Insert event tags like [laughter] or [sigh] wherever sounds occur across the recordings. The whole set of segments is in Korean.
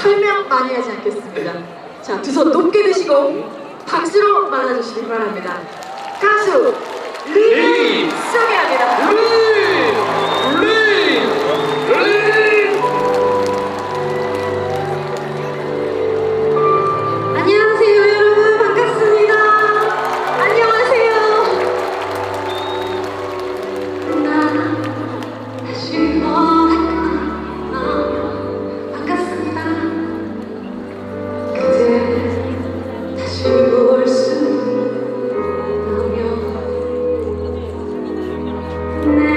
설명 많이 하지 않겠습니다. 자, 두 손 높게 드시고 박수로 맞아주시기 바랍니다. 가수 리! 리 소개합니다. 내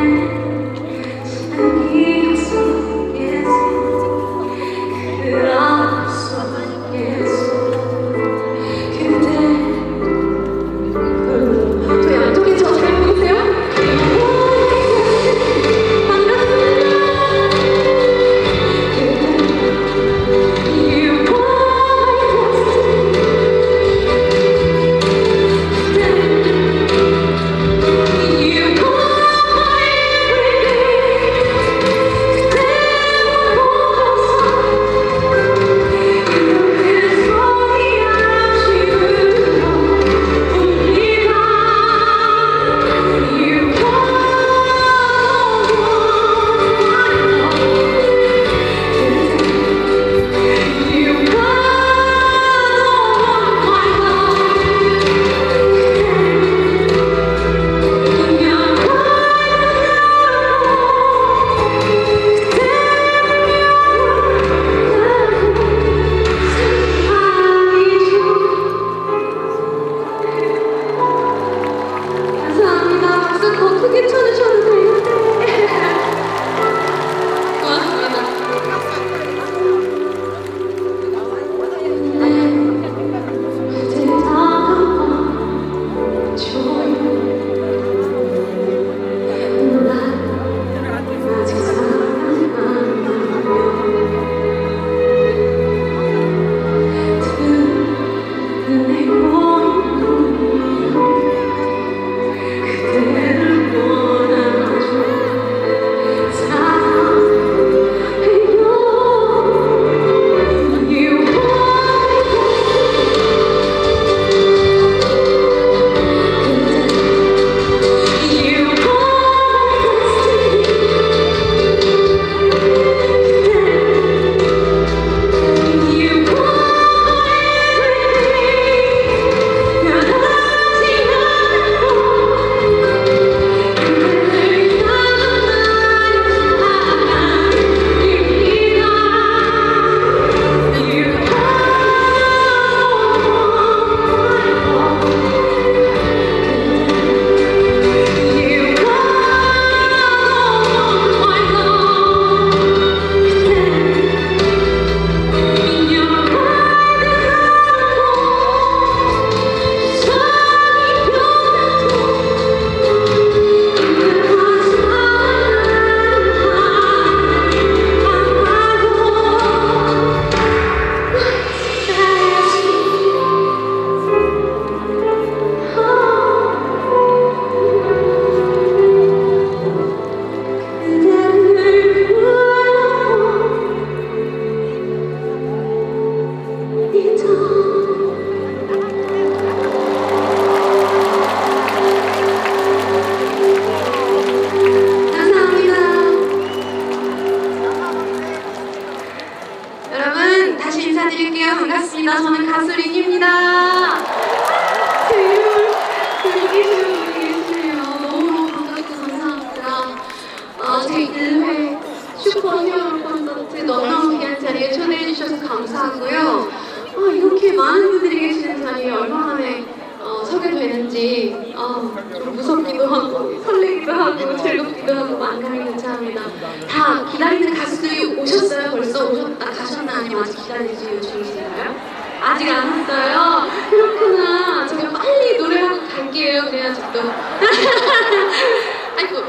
아직 기다리시는 중이신가요? 아직 안 왔어요? 그렇구나. 제가 빨리 노래하고 갈게요. 그래야지 또. [laughs] 아이고,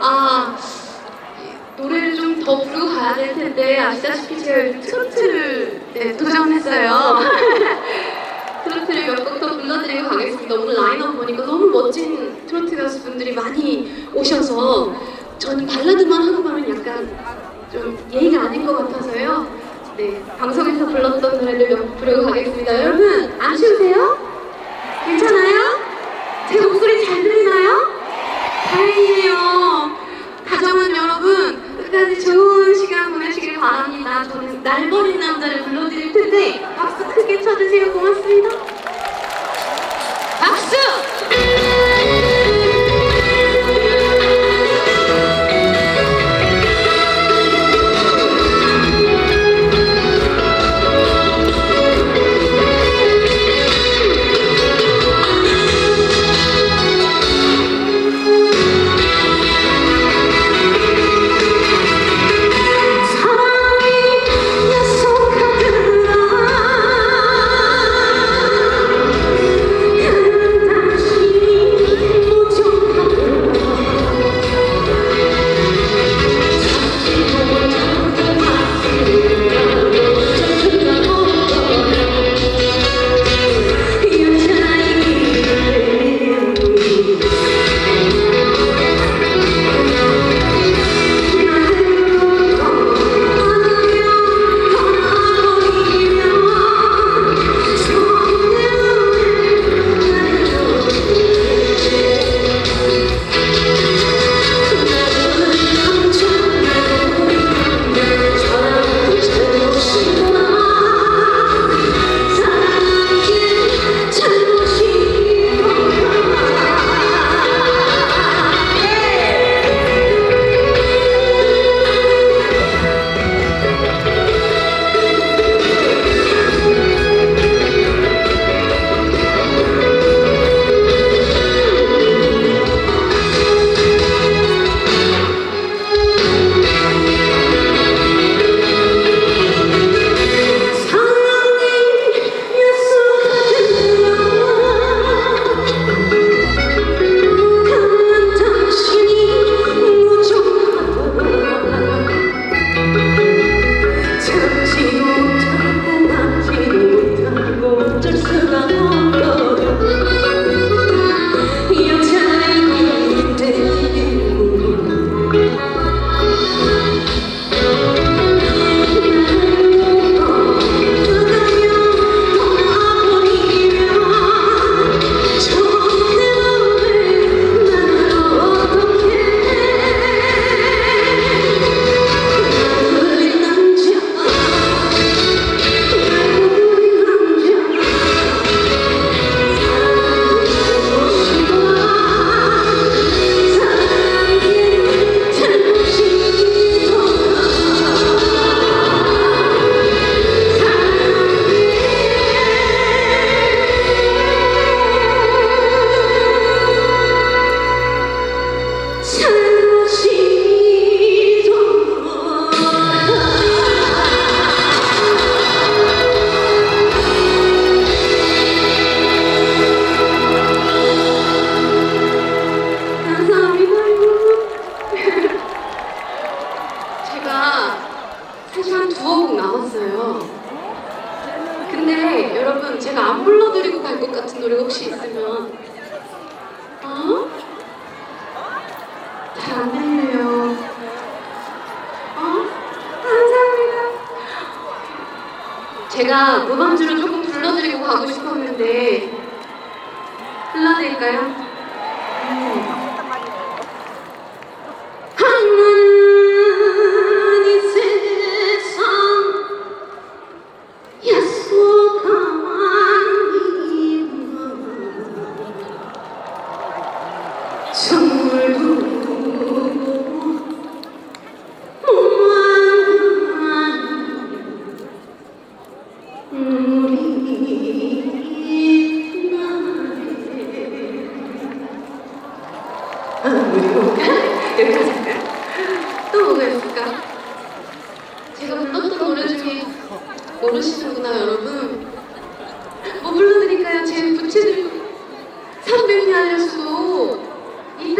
아, 노래를 좀 더 부르고 가야 될 텐데, 아시다시피 제가 트로트를 네, 도전했어요. [laughs] 트로트를 몇 곡 더 불러드리고 가겠습니다. 오늘 라인업 보니까 너무 멋진 트로트 가수분들이 많이 오셔서 저는 발라드만 하고 가면 약간 좀 예의가 아닌 것 같아서요. 네, 방송에서 불렀던 노래를 몇 부르고 가겠습니다. 여러분, 안 쉬우세요? 괜찮아요? 제 목소리 잘 들리나요?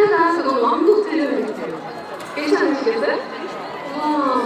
하나 그거 왕복 들려드릴게요. 괜찮으시겠어요? 와,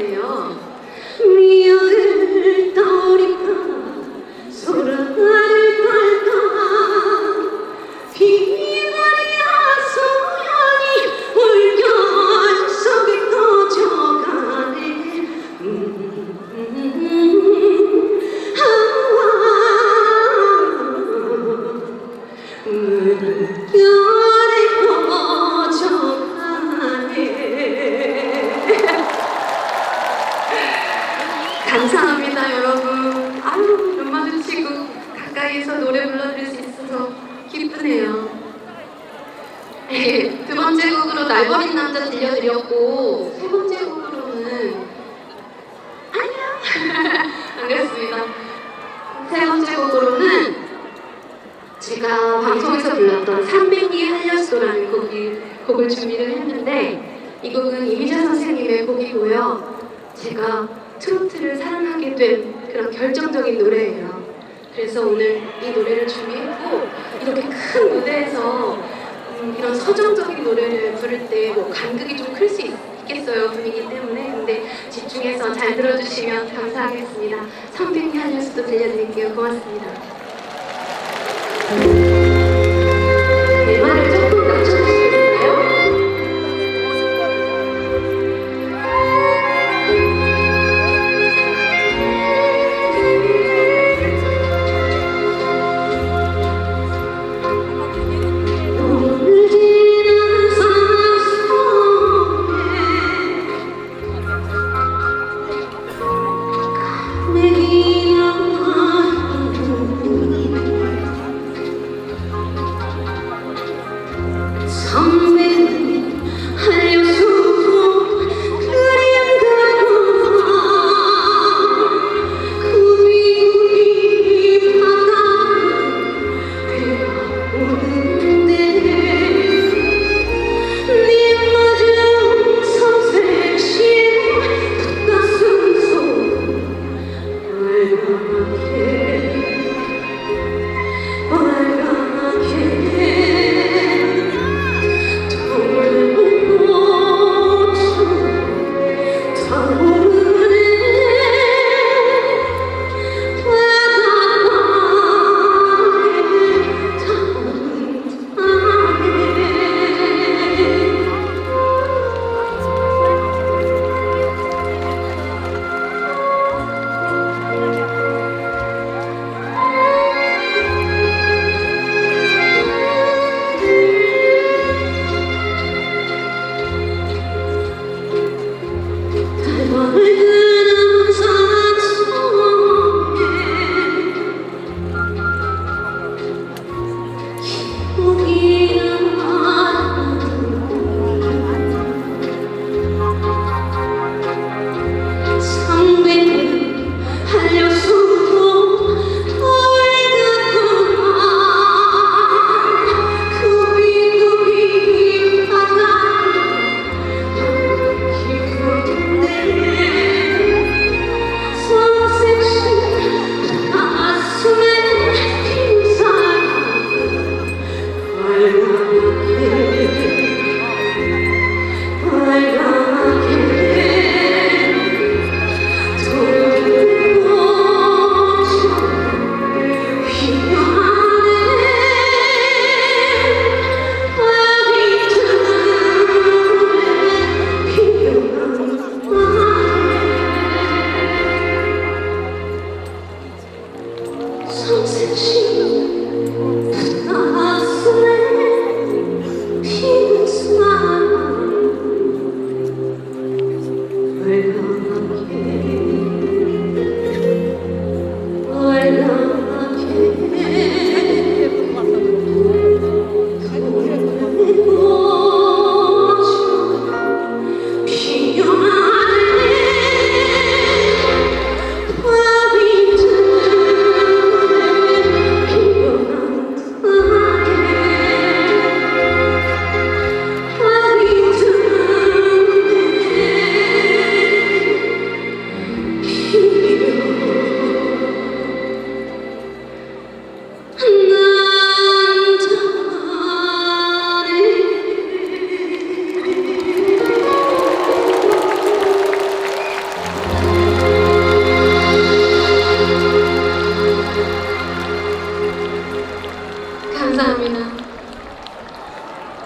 불렀었는데요. 미역을 떠올릴 네, 두 번째 곡으로 날 버린 남자 들려드렸고 세 번째 곡으로는 안녕 [laughs] 반갑습니다. 세 번째 곡으로는 제가 방송에서 불렀던 300리 한려소라는 곡이, 곡을 준비를 했는데 이 곡은 이미자 선생님의 곡이고요. 제가 트로트를 사랑하게 된 그런 결정적인 노래예요. 그래서 오늘 이 노래를 준비했고 이렇게 큰 무대에서 음, 이런 서정적인 노래를 부를 때 뭐 간극이 좀 클 수 있겠어요 분위기 때문에. 근데 집중해서 잘 들어주시면 감사하겠습니다. 성빈이 한뉴스도 들려드릴게요. 고맙습니다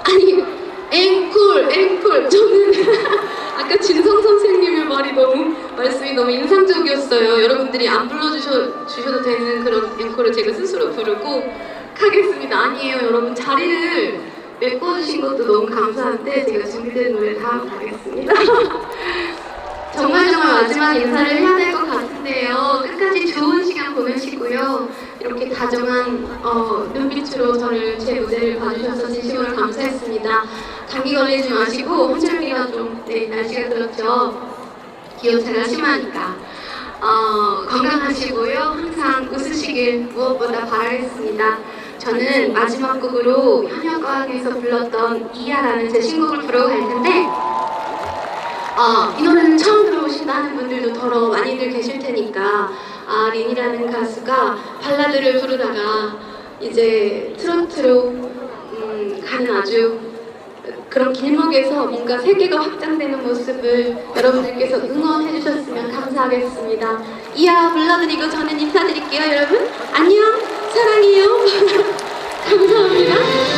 아니 앵콜 앵콜. 저는 [laughs] 아까 진성 선생님의 말이 너무 말씀이 너무 인상적이었어요. 여러분들이 안 불러주셔도 되는 그런 앵콜을 제가 스스로 부르고 하겠습니다. 아니에요. 여러분 자리를 메꿔주신 것도 너무 감사한데 제가 준비된 노래 다음 가겠습니다. [laughs] 정말 정말 마지막 인사를 해야 될 것 같아요. 은데요. 끝까지 좋은 시간 보내시고요. 이렇게 다정한 어, 눈빛으로 저를 제 무대를 봐주셔서 진심으로 감사했습니다. 감기 걸리지 마시고 홍철미가 좀 네, 날씨가 그렇죠. 기온차가 심하니까 어, 건강하시고요. 항상 웃으시길 무엇보다 바라겠습니다. 저는 마지막 곡으로 현역과학에서 불렀던 이야라는 제 신곡을 부르고 갈 텐데 어, 이 노래는 처음 들어보신다 하는 분들도 더러 많이들 계실 테니까 아, 린이라는 가수가 발라드를 부르다가 이제 트로트로 음, 가는 아주 그런 길목에서 뭔가 세계가 확장되는 모습을 여러분들께서 응원해 주셨으면 감사하겠습니다. 이야 불러드리고 저는 인사드릴게요 여러분 안녕 사랑해요 [laughs] 감사합니다.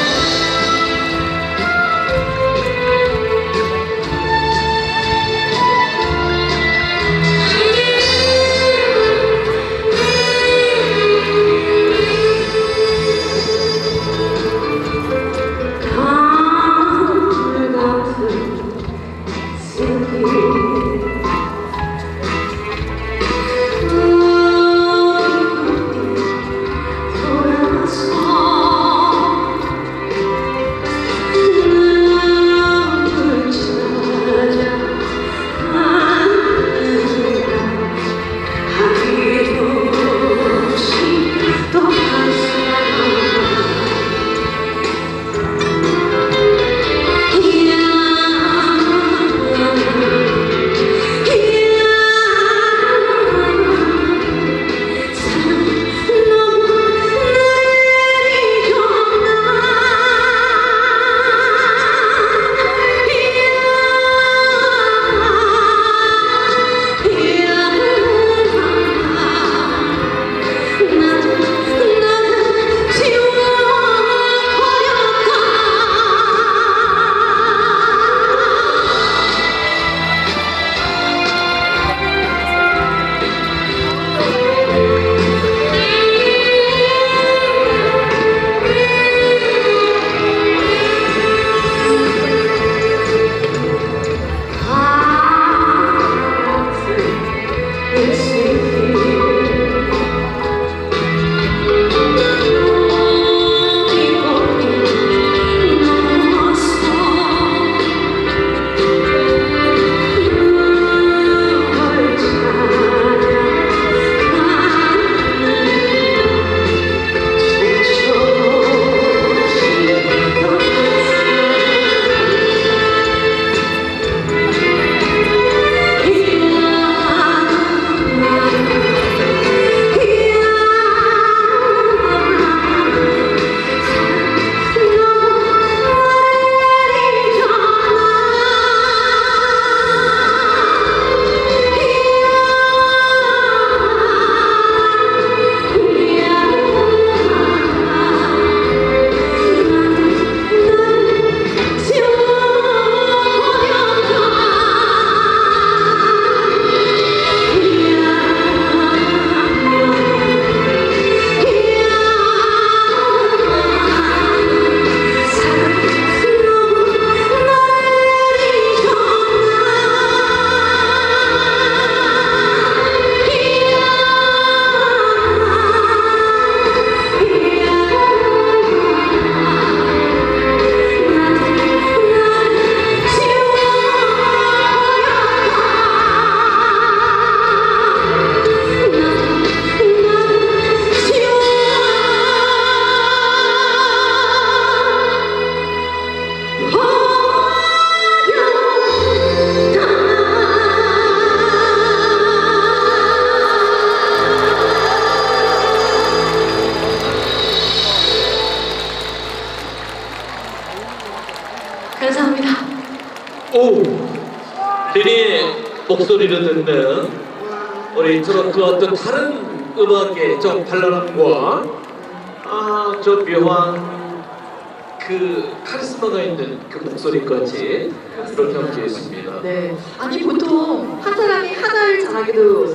목소리를 듣는 우리 트로트 어떤 다른 음악의 좀 발랄함과 아저 묘한 그 카리스마가 있는 그 목소리까지 이렇게 함께 했습니다. 네. 아니 보통 한 사람이 하나를 잘하기도